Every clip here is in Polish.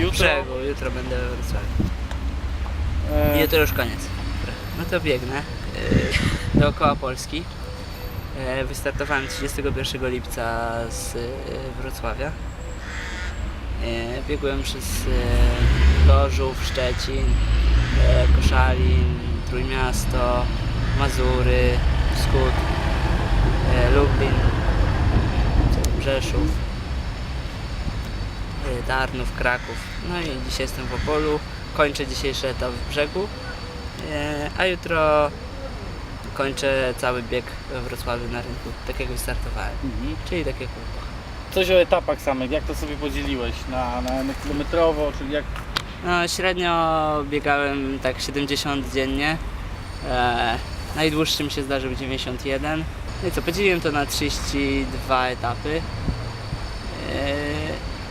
jutro? brzegu, jutro będę Wrocławiu. E, Jutro już koniec. No to biegnę e, dookoła Polski. E, Wystartowałem 31 lipca z e, Wrocławia. E, Biegłem przez e, Gorzów, Szczecin, e, Koszalin, Trójmiasto, Mazury, Wschód, e, Lublin, Rzeszów, Tarnów, Kraków. No i dzisiaj jestem w Opolu. Kończę dzisiejszy etap w brzegu. E, A jutro kończę cały bieg we Wrocławiu na rynku, tak jak wystartowałem. mhm. Czyli tak jak było. Coś o etapach samych, jak to sobie podzieliłeś? Na, na, na kilometrowo, czyli jak... No, średnio biegałem tak 70 dziennie. E, najdłuższy mi się zdarzył 91. No i co, podzieliłem to na 32 etapy. E,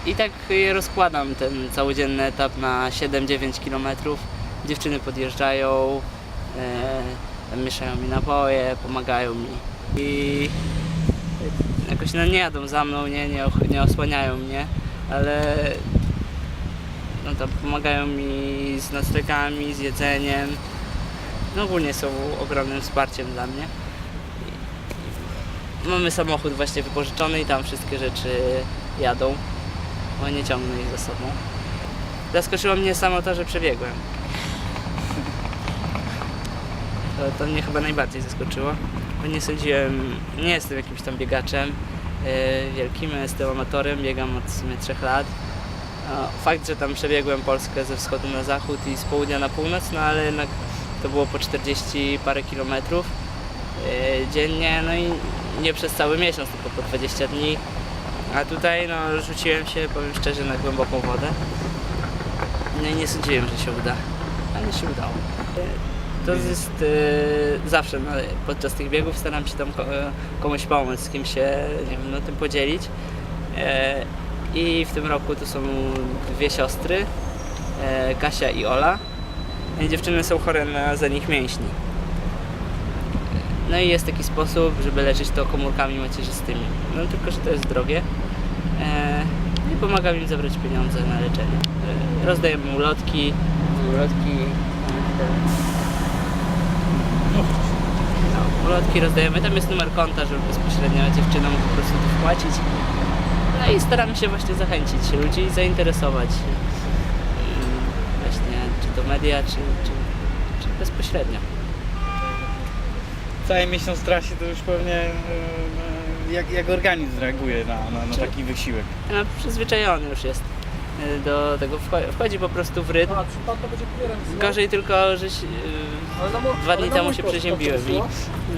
I tak rozkładam ten całodzienny etap na 7-9 km. Dziewczyny podjeżdżają, e, tam mieszają mi napoje, pomagają mi. I jakoś no, nie jadą za mną, nie, nie, nie osłaniają mnie, ale no to pomagają mi z noclegami, z jedzeniem. No ogólnie są ogromnym wsparciem dla mnie. Mamy samochód właśnie wypożyczony i tam wszystkie rzeczy jadą, bo nie ciągnę ich za sobą. Zaskoczyło mnie samo to, że przebiegłem. To, to mnie chyba najbardziej zaskoczyło, bo nie sądziłem, nie jestem jakimś tam biegaczem yy, wielkim, jestem amatorem, biegam od w sumie 3 lat. No, Fakt, że tam przebiegłem Polskę ze wschodu na zachód i z południa na północ, no ale jednak to było po 40 parę kilometrów yy, dziennie, no i nie przez cały miesiąc, tylko po 20 dni. A tutaj no, rzuciłem się, powiem szczerze, na głęboką wodę. No i nie sądziłem, że się uda, ale się udało. To jest yy, zawsze no, podczas tych biegów staram się tam ko- komuś pomóc, z kim się nie wiem, no, tym podzielić. E, I w tym roku to są dwie siostry, e, Kasia i Ola. I Dziewczyny są chore na zanik mięśni. No i jest taki sposób, żeby leczyć to komórkami macierzystymi. No tylko, że to jest drogie. E, I pomagam im zebrać pieniądze na leczenie. E, rozdajemy ulotki, ulotki, no, ulotki rozdajemy. Tam jest numer konta, żeby bezpośrednio dziewczynom po prostu to wpłacić. No i staramy się właśnie zachęcić ludzi i zainteresować mm, właśnie czy to media, czy, czy, czy bezpośrednio. Cały miesiąc w trasie to już pewnie... e, e, Jak, jak organizm reaguje na, na, na taki wysiłek? No, przyzwyczajony już jest y, do tego, wcho- wchodzi po prostu w rytm. Gorzej tylko, że się, y, dwa dni temu się przeziębiłem i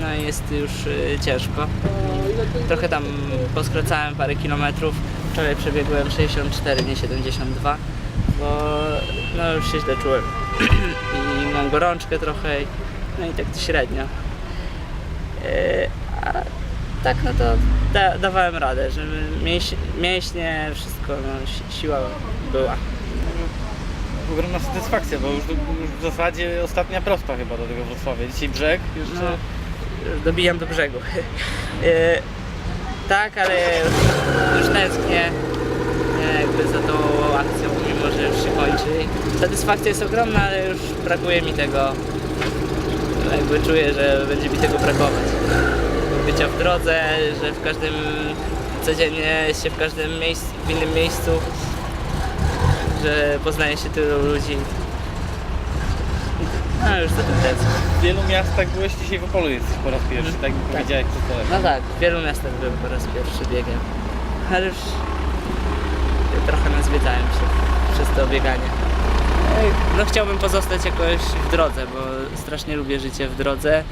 no, i jest już y, ciężko. Trochę tam poskracałem parę kilometrów. Wczoraj przebiegłem 64, nie 72, bo no, już się źle czułem. I mam gorączkę trochę, no i tak średnio. Y, A tak, no to da, dawałem radę, żeby mięś, mięśnie, wszystko, no, si- siła była. Ogromna satysfakcja, bo już, już w zasadzie ostatnia prospa chyba do tego Wrocławia. Dzisiaj brzeg jeszcze... No, dobijam do brzegu. E, tak, ale już, już tęsknię jakby za tą akcją, mimo że już się kończy. Satysfakcja jest ogromna, ale już brakuje mi tego. Jakby czuję, że będzie mi tego brakować. Bycia w drodze, że w każdym codziennie jest się w każdym miejscu, w innym miejscu, że poznaje się tylu ludzi. No już za tym tęsknię. W wielu miastach byłeś dzisiaj w Opolu jesteś po raz pierwszy, tak mi powiedziałeś przed telefon. No tak, w wielu miastach byłem po raz pierwszy biegiem, ale już trochę nazwiedzałem się przez to bieganie. No chciałbym pozostać jakoś w drodze, bo strasznie lubię życie w drodze.